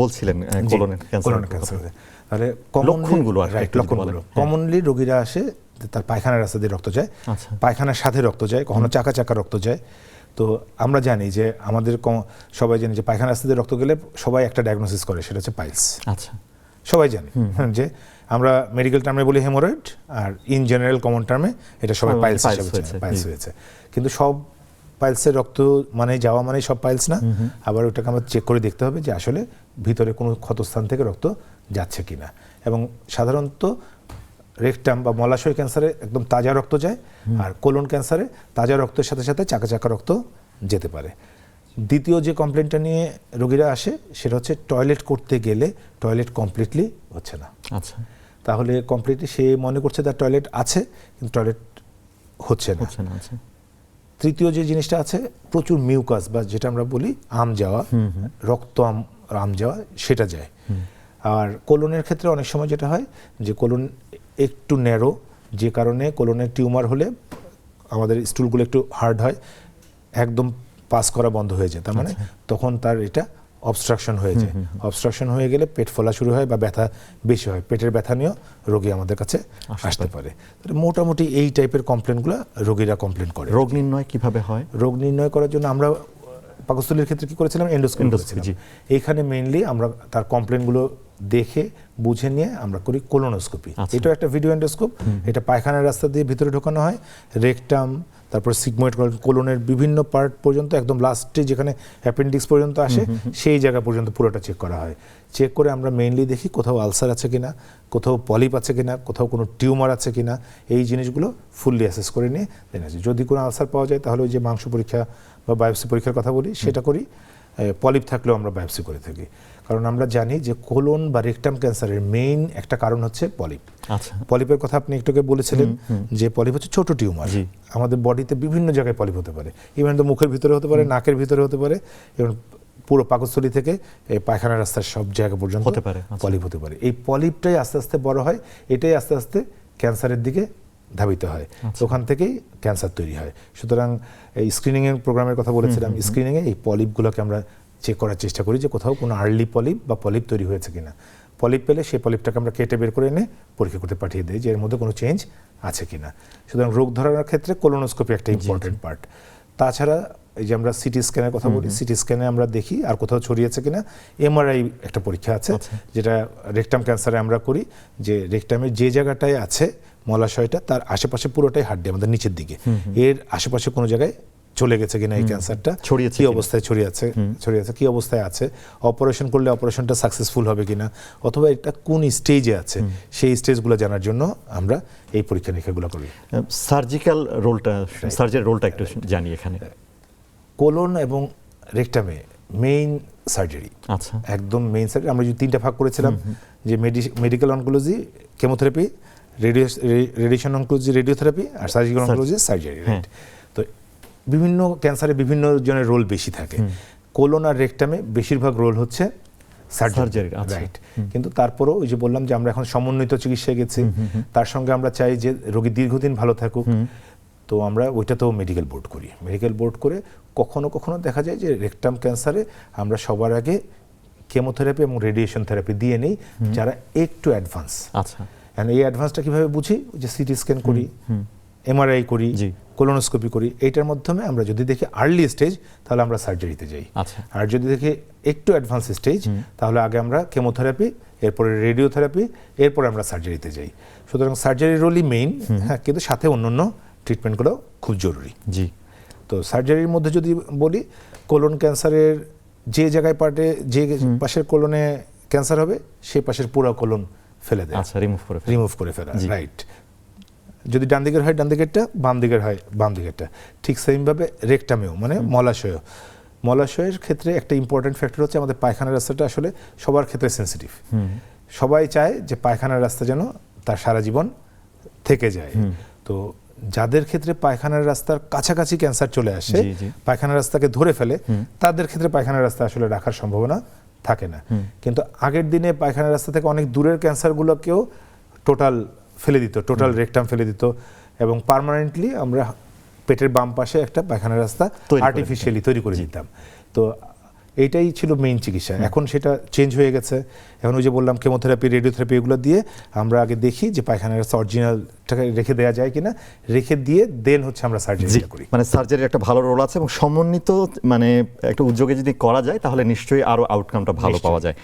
বলছিলেন colon cancer তাহলে লক্ষণগুলো রাইট লক্ষণগুলো। কমনলি রোগীরা আসে তার পায়খানার রাস্তা দিয়ে রক্ত যায় আচ্ছা। পায়খানার সাথে রক্ত যায় কখনো চাকা চাকা রক্ত যায়। তো আমরা জানি যে আমাদের সবাই জানি যে পায়খানার রাস্তা দিয়ে রক্ত গেলে সবাই একটা ডায়াগনোসিস করে সেটা হচ্ছে পাইলস আচ্ছা। সবাই জানে হ্যাঁ, যে আমরা মেডিকেল টার্মে বলি হেমোরয়েড আর ইন জেনারেল কমন টার্মে এটা সবাই পাইলস হিসেবে পাইলস হয়েছে। কিন্তু সব পাইলসের রক্ত মানে যাওয়া মানে সব পাইলস না। আবার ওটাকে আমরা চেক করে দেখতে হবে যে আসলে ভিতরে কোনো ক্ষতস্থান থেকে রক্ত যাচ্ছে কিনা। এবং সাধারণত রেকটাম বা মলাশয় ক্যান্সারে একদম তাজা রক্ত যায় আর কোলন ক্যান্সারে তাজা রক্তের সাথে সাথে চাকা চাকা রক্ত যেতে পারে। দ্বিতীয় যে কমপ্লেনটা নিয়ে রোগীরা আসে সেটা হচ্ছে টয়লেট করতে গেলে টয়লেট কমপ্লিটলি হচ্ছে না। আচ্ছা। তাহলে কমপ্লিটলি সে মনে করছে তার টয়লেট আছে কিন্তু টয়লেট হচ্ছে না। হচ্ছে না আচ্ছা। তৃতীয় যে জিনিসটা আছে প্রচুর মিউকাস বা যেটা আমরা বলি আম যাওয়া রক্ত আম আম যাওয়া সেটা যায়। আর কোলনের ক্ষেত্রে অনেক সময় যেটা হয় যে কোলন একটু ন্যারো যে কারণে কোলনের টিউমার হলে আমাদের স্টুলগুলো একটু হার্ড হয় একদম পাস করা বন্ধ হয়ে যায়। তার মানে তখন তার এটা অবস্ট্রাকশন হয়ে যায়। অবস্ট্রাকশন হয়ে গেলে পেট ফোলা শুরু হয় বা ব্যথা বেশি হয়। পেটের ব্যথা নিয়েও রোগী আমাদের কাছে আসতে পারে। তাহলে মোটামুটি এই টাইপের কমপ্লেনগুলো রোগীরা কমপ্লেন করে। রোগ নির্ণয় কীভাবে হয়? রোগ নির্ণয় করার জন্য আমরা পাকস্থলীর ক্ষেত্রে কি করেছিলাম? এন্ডোস্কোপি করেছিলাম। এইখানে মেইনলি আমরা তার কমপ্লেনগুলো দেখে বুঝে নিয়ে আমরা করি কোলোনোস্কোপি আচ্ছা। এটাও একটা ভিডিও এন্ডোস্কোপ এটা পায়খানার রাস্তা দিয়ে ভিতরে ঢোকানো হয়। রেকটাম তারপর সিগময়েড কোলনের বিভিন্ন পার্ট পর্যন্ত একদম লাস্টে যেখানে অ্যাপেন্ডিক্স পর্যন্ত আসে সেই জায়গা পর্যন্ত পুরোটা চেক করা হয়। চেক করে আমরা মেইনলি দেখি কোথাও আলসার আছে কিনা কোথাও পলিপ আছে কিনা কোথাও কোনো টিউমার আছে কিনা এই জিনিসগুলো ফুললি অ্যাসেস করে নিয়ে দেন আছে যদি কোনো আলসার পাওয়া যায় তাহলে ওই যে মাংস পরীক্ষা বা বায়োপসি পরীক্ষার কথা বলি সেটা করি। পলিপ থাকলেও আমরা বায়োপসি করে থাকি। কারণ আমরা জানি যে কোলন বা রেকটাম ক্যান্সারের মেইন একটা কারণ হচ্ছে পলিপ। আচ্ছা। পলিপের কথা আপনি একটুকে বলেছিলেন যে পলিপ হচ্ছে ছোট টিউমার। আমাদের বডিতে বিভিন্ন জায়গায় পলিপ হতে পারে। ইভেন তো মুখের ভিতরে হতে পারে নাকের ভিতরে হতে পারে এবং পুরো পাকস্থলী থেকে এই পায়খানা রাস্তার সব জায়গা পর্যন্ত হতে পারে, আচ্ছা। পলিপ হতে পারে। এই পলিপটাই আস্তে আস্তে বড় হয় এটাই আস্তে আস্তে ক্যান্সারের দিকে ধাবিত হয়। আচ্ছা। ওখান থেকেই ক্যান্সার তৈরি হয়। সুতরাং এই স্ক্রিনিং এর প্রোগ্রামের কথা বলেছিলাম স্ক্রিনিং এ এই পলিপগুলোকে আমরা চেক করার চেষ্টা করি যে কোথাও কোনো আর্লি পলিপ বা পলিপ তৈরি হয়েছে কিনা। পলিপ পেলে সেই পলিপটাকে আমরা কেটে বের করে এনে পরীক্ষা করতে পাঠিয়ে দিই যে এর মধ্যে কোনো চেঞ্জ আছে কিনা। সুতরাং রোগ ধরার ক্ষেত্রে কোলোনোস্কোপি একটা ইম্পর্টেন্ট পার্ট তাছাড়া এই যে আমরা সিটি স্ক্যানের কথা বলি সিটি স্ক্যানে আমরা দেখি আর কোথাও ছড়িয়েছে কিনা। এমআরআই একটা পরীক্ষা আছে আচ্ছা। যেটা রেকটাম ক্যান্সারে আমরা করি যে রেকটামের যে জায়গাটায় আছে মলাশয়টা তার আশেপাশে পুরোটাই হাড্ডি আমাদের নিচের দিকে। এর আশেপাশে কোনো জায়গায় চলে গেছে কিনা এই ক্যান্সারটা? ছড়িয়েছে কি অবস্থায় ছড়িয়ে আছে ছড়িয়ে আছে কি অবস্থায় আছে? অপারেশন করলে অপারেশনটা সাকসেসফুল হবে কিনা? অথবা এটা কোন স্টেজে আছে? সেই স্টেজগুলো জানার জন্য আমরা এই পরীক্ষা নিরীক্ষাগুলো করি সার্জিক্যাল রোলটা সার্জারি রোলটা একটু জানি এখানে। কোলন এবং রেকটামে মেইন সার্জারি আচ্ছা। একদম মেইন সার্জারি আমরা যদি তিনটা ভাগ করেছিলাম যে medical oncology chemotherapy radiation oncology radiotherapy আর সার্জিক্যাল অনকোলজি সার্জারি হ্যাঁ। তো বিভিন্ন ক্যান্সারে বিভিন্ন জনের রোল বেশি থাকে। কোলন আর রেকটামে বেশিরভাগ রোল হচ্ছে সার্জারি আচ্ছা। রাইট কিন্তু তারপরেও ওই যে বললাম যে আমরা এখন সমন্বিত চিকিৎসায় গেছি। তার সঙ্গে আমরা চাই যে রোগী দীর্ঘদিন ভালো থাকুক। তো আমরা ওইটাতেও মেডিকেল বোর্ড করি। মেডিকেল বোর্ড করে কখনো কখনো দেখা যায় যে রেকটাম ক্যান্সারে আমরা সবার আগে কেমোথেরাপি এবং রেডিয়েশন থেরাপি দিয়ে নেই। যারা একটু অ্যাডভান্স আচ্ছা। And এই অ্যাডভান্সটা কীভাবে বুঝি? যে সিটি স্ক্যান করি এমআরআই করি জি। কোলোনোস্কোপি করি এইটার মাধ্যমে আমরা যদি দেখি আর্লি স্টেজ তাহলে আমরা সার্জারিতে যাই। আচ্ছা। আর যদি দেখি একটু অ্যাডভান্স স্টেজ তাহলে আগে আমরা কেমোথেরাপি এরপরে রেডিওথেরাপি এরপরে আমরা সার্জারিতে যাই। সুতরাং সার্জারি রোলই মেইন হ্যাঁ কিন্তু সাথে অন্যান্য ট্রিটমেন্টগুলো খুব জরুরি। জি। তো সার্জারির মধ্যে যদি বলি কোলন ক্যান্সারের যে জায়গায় পার্টে যে পাশের কোলনে ক্যান্সার হবে সেই পাশের পুরো কোলন ফেলে দেয়। আচ্ছা রিমুভ করে। রিমুভ করে ফেলা রাইট যদি ডান দিকের হয় ডান দিকেরটা বাম দিকের হয় বাম দিকেরটা। ঠিক সেমভাবে রেকটামেও মানে মলাশয়। মলাশয়ের ক্ষেত্রে একটা ইম্পর্টেন্ট ফ্যাক্টর হচ্ছে আমাদের পায়খানার রাস্তাটা আসলে সবার ক্ষেত্রে সেন্সিটিভ সবাই চায় যে পায়খানার রাস্তা যেন তার সারা জীবন থেকে যায়। তো যাদের ক্ষেত্রে পায়খানার রাস্তার কাছাকাছি ক্যান্সার চলে আসে। পায়খানার রাস্তাকে ধরে ফেলে তাদের ক্ষেত্রে পায়খানার রাস্তা আসলে রাখার সম্ভাবনা থাকে না। কিন্তু আগের দিনে পায়খানার রাস্তা থেকে অনেক দূরের ক্যান্সারগুলোকেও টোটাল ফেলে দিত টোটাল রেকটাম ফেলে দিত এবং পারমানেন্টলি আমরা পেটের বাম পাশে একটা পায়খানার রাস্তা আর্টিফিশিয়ালি তৈরি করে দিতাম। তো এইটাই ছিল মেইন চিকিৎসা। এখন সেটা চেঞ্জ হয়ে গেছে। এখন ওই যে বললাম কেমোথেরাপি রেডিওথেরাপি এগুলো দিয়ে আমরা আগে দেখি যে পায়খানার কাছে অরিজিনালটাকে রেখে দেওয়া যায় কিনা। রেখে দিয়ে দেন হচ্ছে আমরা সার্জারি করি। মানে সার্জারির একটা ভালো রোল আছে এবং সমন্বিত মানে একটা উদ্যোগে যদি করা যায় তাহলে নিশ্চয়ই আরও আউটকামটা ভালো পাওয়া যায়।